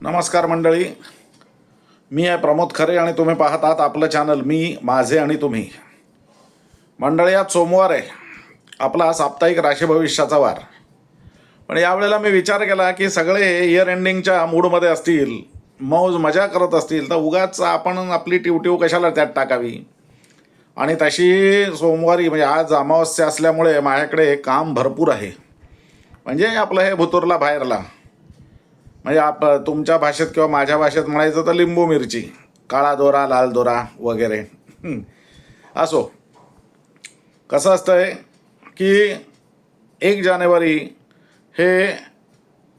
नमस्कार मंडळी. मी आहे प्रमोद खरे आणि तुम्ही पाहत आहात आपलं चॅनल मी माझे आणि तुम्ही. मंडळी आज सोमवार आहे. आपला साप्ताहिक राशी भविष्याचा वार. पण यावेळेला मी विचार केला की सगळे इयर एंडिंगच्या मूडमध्ये असतील मौज मजा करत असतील तर उगाच आपण आपली टिवटिव कशाला त्यात टाकावी? आणि तशी सोमवारी म्हणजे आज अमावस्या असल्यामुळे माझ्याकडे काम भरपूर आहे. म्हणजे आपलं हे भुतूरला बाहेरला. म्हणजे आप तुमच्या भाषेत किंवा माझ्या भाषेत म्हणायचं तर लिंबू मिरची. काळा दोरा लाल दोरा वगैरे. असो. कसं असतंय की एक जानेवारी हे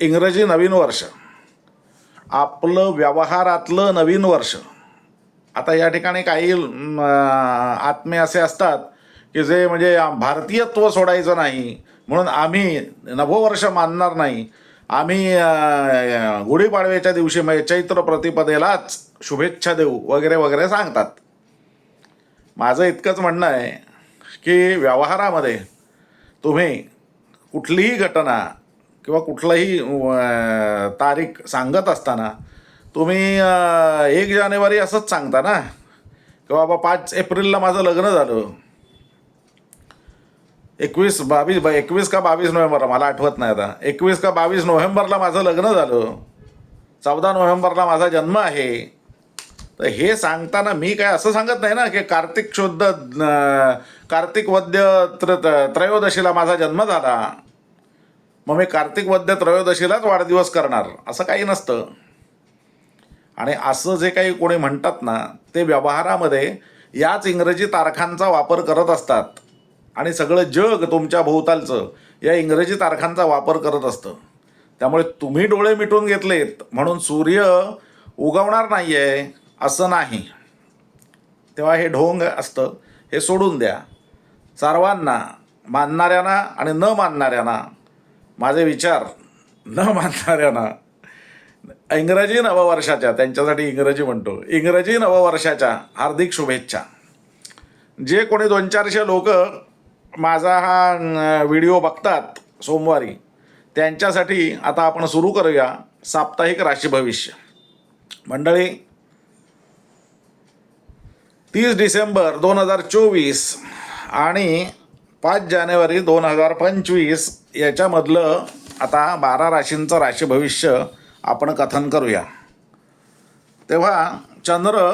इंग्रजी नवीन वर्ष. आपलं व्यवहारातलं नवीन वर्ष. आता या ठिकाणी काही आत्मे असे असतात की जे म्हणजे भारतीयत्व सोडायचं नाही. म्हणून आम्ही नववर्ष मानणार नाही. आम्ही गुढीपाडव्याच्या दिवशी म्हणजे चैत्र प्रतिपदेलाच शुभेच्छा देऊ वगैरे वगैरे सांगतात. माझं इतकंच म्हणणं आहे की व्यवहारामध्ये तुम्ही कुठलीही घटना किंवा कुठलाही तारीख सांगत असताना तुम्ही एक जानेवारी असंच सांगता ना? की बाबा पाच एप्रिलला माझं लग्न झालं. एकवीस बावीस बा एकवीस का बावीस नोव्हेंबरला मला आठवत नाही आता. एकवीस का बावीस नोव्हेंबरला माझं लग्न झालं. चौदा नोव्हेंबरला माझा जन्म आहे. तर हे सांगताना मी काय असं सांगत नाही ना की कार्तिक शुद्ध कार्तिक वद्य त्र त्रयोदशीला माझा जन्म झाला. मग मी कार्तिक वद्य त्रयोदशीलाच वाढदिवस करणार असं काही नसतं. आणि असं जे काही कोणी म्हणतात ना ते व्यवहारामध्ये याच इंग्रजी तारखांचा वापर करत असतात. आणि सगळं जग तुमच्या भोवतालचं या इंग्रजी तारखांचा वापर करत असतं. त्यामुळे तुम्ही डोळे मिटून घेतलेत म्हणून सूर्य उगवणार नाही आहे असं नाही. तेव्हा हे ढोंग असतं हे सोडून द्या. सर्वांना मानणाऱ्यांना आणि न मानणाऱ्यांना माझे विचार न मानणाऱ्यांना इंग्रजी नववर्षाच्या त्यांच्यासाठी इंग्रजी म्हणतो इंग्रजी नववर्षाच्या हार्दिक शुभेच्छा. जे कोणी दोन चारशे लोक माझा हा व्हिडिओ बघतात सोमवारी त्यांच्यासाठी आता आपण सुरू करूया साप्ताहिक राशी भविष्य. मंडळी तीस डिसेंबर दोन हजार चोवीस आणि पाच जानेवारी दोन हजार पंचवीस याच्यामधलं आता बारा राशींचं राशी भविष्य आपण कथन करूया. तेव्हा चंद्र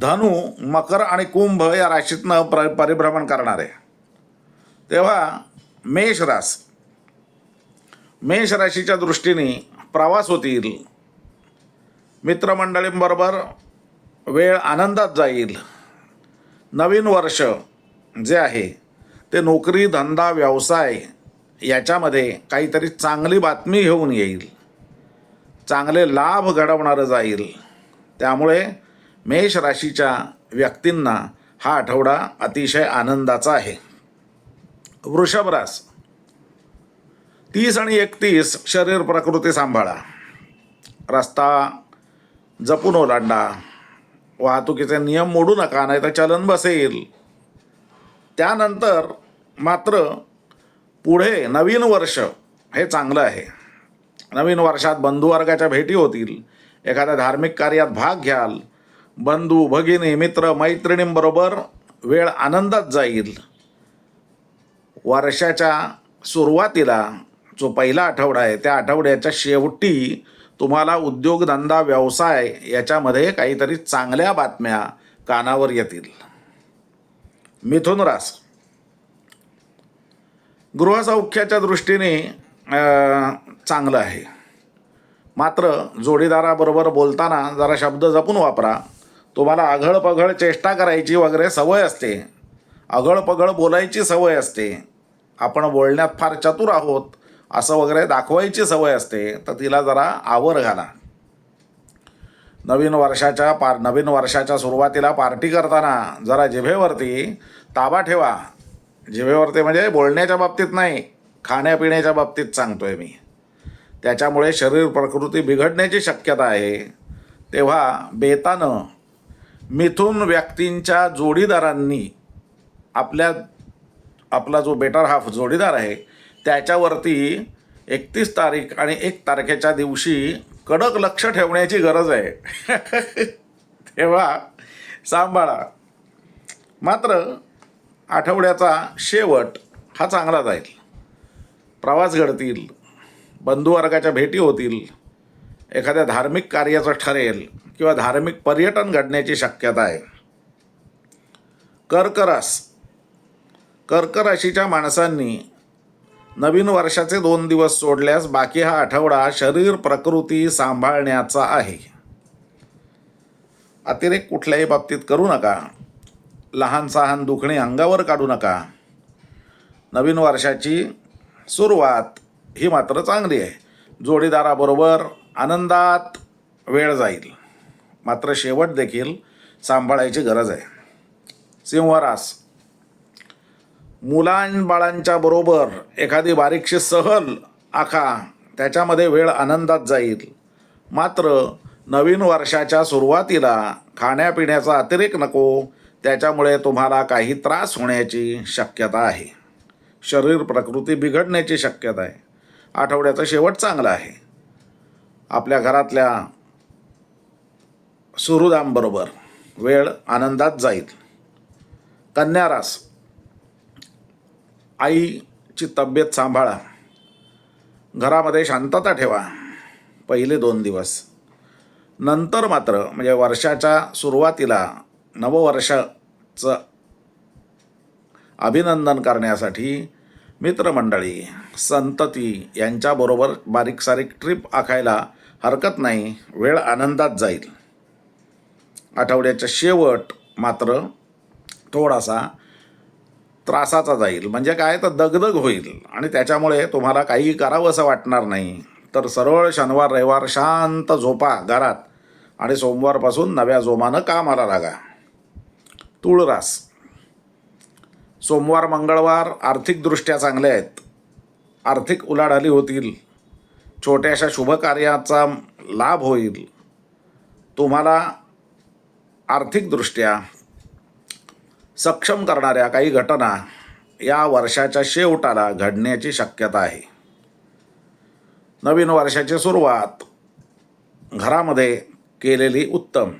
धनु मकर आणि कुंभ या राशीतनं प्र परिभ्रमण करणार. आहे तेव्हा मेष रास मेष राशीच्या दृष्टीने प्रवास होतील. मित्रमंडळींबरोबर वेळ आनंदात जाईल. नवीन वर्ष जे आहे ते नोकरी धंदा व्यवसाय याच्यामध्ये काहीतरी चांगली बातमी घेऊन येईल. चांगले लाभ घडवणारं जाईल. त्यामुळे मेष राशीच्या व्यक्तींना हा आठवडा अतिशय आनंदाचा आहे. वृषभ रास तीस आणि एकतीस शरीर प्रकृती सांभाळा. रस्ता जपून ओलांडा. वाहतुकीचे नियम मोडू नका नाही तर चलन बसेल. त्यानंतर मात्र पुढे नवीन वर्ष हे चांगलं आहे. नवीन वर्षात बंधुवर्गाच्या भेटी होतील. एखाद्या धार्मिक कार्यात भाग घ्याल. बंधू भगिनी मित्र मैत्रिणींबरोबर वेळ आनंदात जाईल. वर्षाच्या सुरुवातीला जो पहिला आठवडा आहे त्या आठवड्याच्या शेवटी तुम्हाला उद्योगधंदा व्यवसाय याच्यामध्ये काहीतरी चांगल्या बातम्या कानावर येतील. मिथुन रास गृहसौख्याच्या दृष्टीने चांगलं आहे. मात्र जोडीदाराबरोबर बोलताना जरा शब्द जपून वापरा. तुम्हाला आघळपघळ चेष्टा करायची वगैरे सवय असते. आघळपघळ बोलायची सवय असते. आपण बोलण्यात फार चतुर आहोत असं वगैरे दाखवायची सवय असते तर तिला जरा आवर घाला. नवीन वर्षाच्या पार नवीन वर्षाच्या सुरुवातीला पार्टी करताना जरा जिभेवरती ताबा ठेवा. जिभेवरती म्हणजे बोलण्याच्या बाबतीत नाही खाण्यापिण्याच्या बाबतीत सांगतो आहे मी. त्याच्यामुळे शरीर प्रकृती बिघडण्याची शक्यता आहे. तेव्हा बेतानं मिथून व्यक्तींच्या जोडीदारांनी आपल्या आपला जो बेटर हाफ जोडीदार आहे त्याच्यावरती एकतीस तारीख आणि एक तारखेच्या दिवशी कडक लक्ष ठेवण्याची गरज आहे. तेव्हा सांभाळा. मात्र आठवड्याचा शेवट हा चांगला जाईल. प्रवास घडतील बंधुवर्गाच्या भेटी होतील एखाद्या धार्मिक कार्याचं ठरेल किंवा धार्मिक पर्यटन घडण्याची शक्यता आहे. कर्करास. कर्कराशीच्या माणसांनी नवीन वर्षाचे दोन दिवस सोडल्यास बाकी हा आठवडा शरीर प्रकृती सांभाळण्याचा आहे. अतिरेक कुठल्याही बाबतीत करू नका. लहान सहान दुखणे अंगावर काढू नका. नवीन वर्षाची सुरुवात ही मात्र चांगली आहे. जोडीदाराबरोबर आनंदात वेळ जाईल. मात्र शेवट देखील सांभाळायची गरज आहे. सिंहरास मुलांबाळांच्या बरोबर एखादी बारीकशी सहल आखा त्याच्यामध्ये वेळ आनंदात जाईल. मात्र नवीन वर्षाच्या सुरुवातीला खाण्यापिण्याचा अतिरेक नको त्याच्यामुळे तुम्हाला काही त्रास होण्याची शक्यता आहे. शरीर प्रकृती बिघडण्याची शक्यता आहे. आठवड्याचा शेवट चांगला आहे. आपल्या घरातल्या सुहृदांबरोबर वेळ आनंदात जाईल. कन्यारास आईची तब्येत सांभाळा. घरामध्ये शांतता ठेवा. पहिले दोन दिवस. नंतर मात्र म्हणजे वर्षाच्या सुरुवातीला नववर्षाचं अभिनंदन करण्यासाठी मित्रमंडळी संतती यांच्याबरोबर बारीक सारीक ट्रिप आखायला हरकत नाही. वेळ आनंदात जाईल. आठवड्याचा शेवट मात्र थोडासा त्रासाचा जाईल. म्हणजे काय? तर दगदग होईल. आणि त्याच्यामुळे तुम्हाला काही करावं असं वाटणार नाही. तर सरळ शनिवार रविवार शांत झोपा घरात. आणि सोमवारपासून नव्या जोमानं कामाला लागा. तुळरास. सोमवार मंगळवार आर्थिकदृष्ट्या चांगले आहेत. आर्थिक उलाढाली होतील. छोट्याशा शुभकार्याचा लाभ होईल. तुम्हाला आर्थिकदृष्ट्या सक्षम करणाऱ्या काही घटना या वर्षाच्या शेवटाला घडण्याची शक्यता आहे. नवीन वर्षाची सुरुवात घरामध्ये केलेली उत्तम.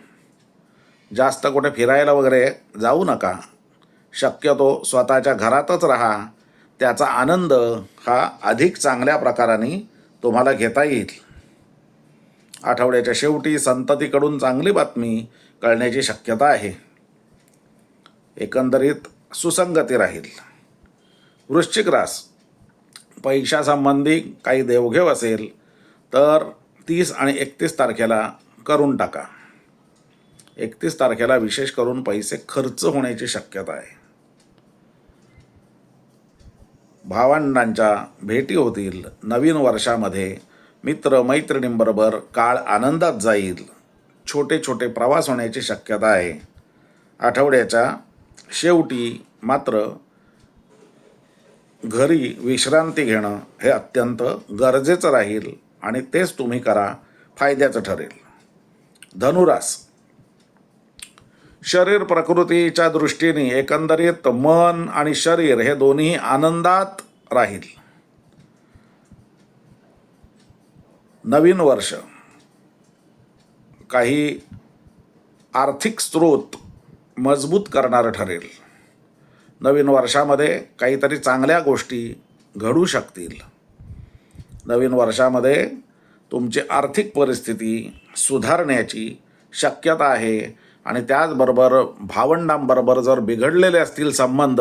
जास्त कुठे फिरायला वगैरे जाऊ नका. शक्यतो स्वतःच्या घरातच राहा. त्याचा आनंद हा अधिक चांगल्या प्रकाराने तुम्हाला घेता येईल. आठवड्याच्या शेवटी संततीकडून चांगली बातमी कळण्याची शक्यता आहे. एकंदरीत सुसंगती राहील. वृश्चिक रास. पैशासंबंधी काही देवघेव असेल तर तीस आणि एकतीस तारखेला करून टाका. एकतीस तारखेला विशेष करून पैसे खर्च होण्याची शक्यता आहे. भावंडांच्या भेटी होतील. नवीन वर्षामध्ये मित्र मैत्रिणींबरोबर काळ आनंदात जाईल. छोटे छोटे प्रवास होण्याची शक्यता आहे. आठवड्याच्या शेवटी मात्र घरी विश्रांती घेणं हे अत्यंत गरजेचं राहील आणि तेच तुम्ही करा फायद्याचं ठरेल. धनुरास. शरीर प्रकृतीच्या दृष्टीने एकंदरीत मन आणि शरीर हे दोन्ही आनंदात राहील. नवीन वर्ष. काही आर्थिक स्रोत मजबूत करणारं ठरेल. नवीन वर्षामध्ये काहीतरी चांगल्या गोष्टी घडू शकतील. नवीन वर्षामध्ये तुमची आर्थिक परिस्थिती सुधारण्याची शक्यता आहे आणि त्याचबरोबर भावंडांबरोबर जर बिघडलेले असतील संबंध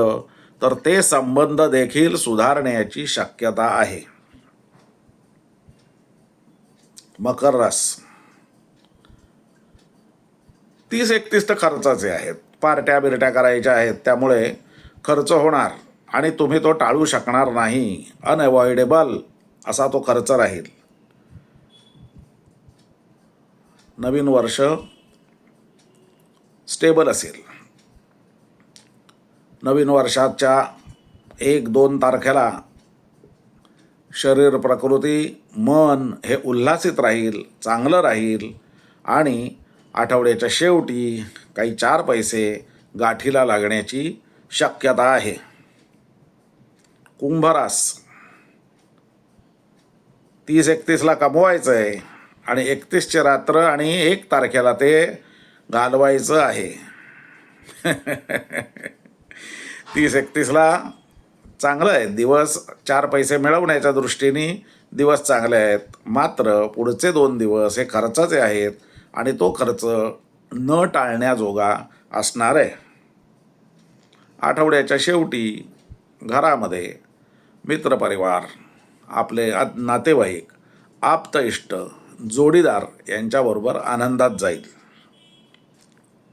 तर ते संबंध देखील सुधारण्याची शक्यता आहे. मकर रस तीस एकतीस तर खर्चाचे आहेत. पार्ट्या बिरट्या करायच्या आहेत. त्यामुळे खर्च होणार आणि तुम्ही तो टाळू शकणार नाही. अनअवॉइडेबल असा तो खर्च राहील. नवीन वर्ष स्टेबल असेल. नवीन वर्षाच्या एक दोन तारखेला शरीर प्रकृती मन हे उल्हासित राहील चांगलं राहील आणि आठवड्याच्या शेवटी काही चार पैसे गाठीला लागण्याची शक्यता आहे. कुंभरास तीस एकतीसला कमवायचं आहे आणि एकतीसची रात्र आणि एक तारखेला ते घालवायचं आहे. तीस एकतीसला चांगलं आहे. दिवस चार पैसे मिळवण्याच्या दृष्टीने दिवस चांगले आहेत. मात्र पुढचे दोन दिवस हे खर्चाचे आहेत. आणि तो खर्च न टाळण्याजोगा असणार आहे. आठवड्याच्या शेवटी घरामध्ये मित्रपरिवार आपले नातेवाईक आप्त इष्ट जोडीदार यांच्याबरोबर आनंदात जाईल.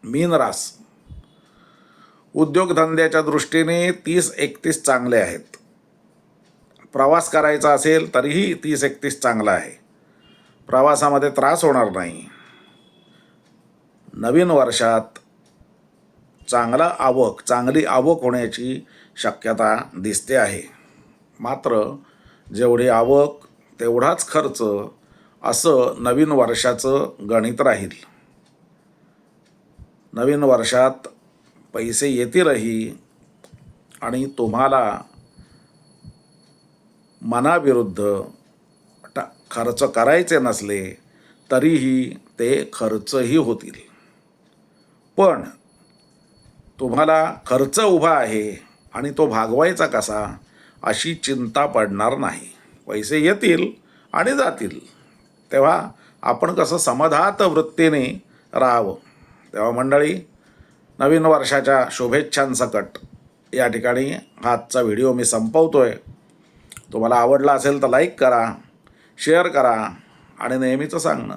मीनरास उद्योगधंद्याच्या दृष्टीने तीस एकतीस चांगले आहेत. प्रवास करायचा असेल तरीही तीस एकतीस चांगला आहे. प्रवासामध्ये त्रास होणार नाही. नवीन वर्षात चांगला आवक चांगली आवक होण्याची शक्यता दिसते आहे. मात्र जेवढी आवक तेवढाच खर्च असं नवीन वर्षाचं गणित राहील. नवीन वर्षात पैसे येतीलही आणि तुम्हाला मनाविरुद्ध खर्च करायचे नसले तरीही ते खर्चही होतील. पण तुम्हाला खर्च उभा आहे आणि तो भागवायचा कसा अशी चिंता पडणार नाही. पैसे येतील आणि जातील. तेव्हा आपण कसं समाधात वृत्तीने राहावं. तेव्हा मंडळी नवीन वर्षाच्या शुभेच्छांसकट. या ठिकाणी आजचा व्हिडिओ मी संपवतो आहे तुम्हाला आवडला असेल तर लाईक करा शेअर करा आणि नेहमीचं सांगणं.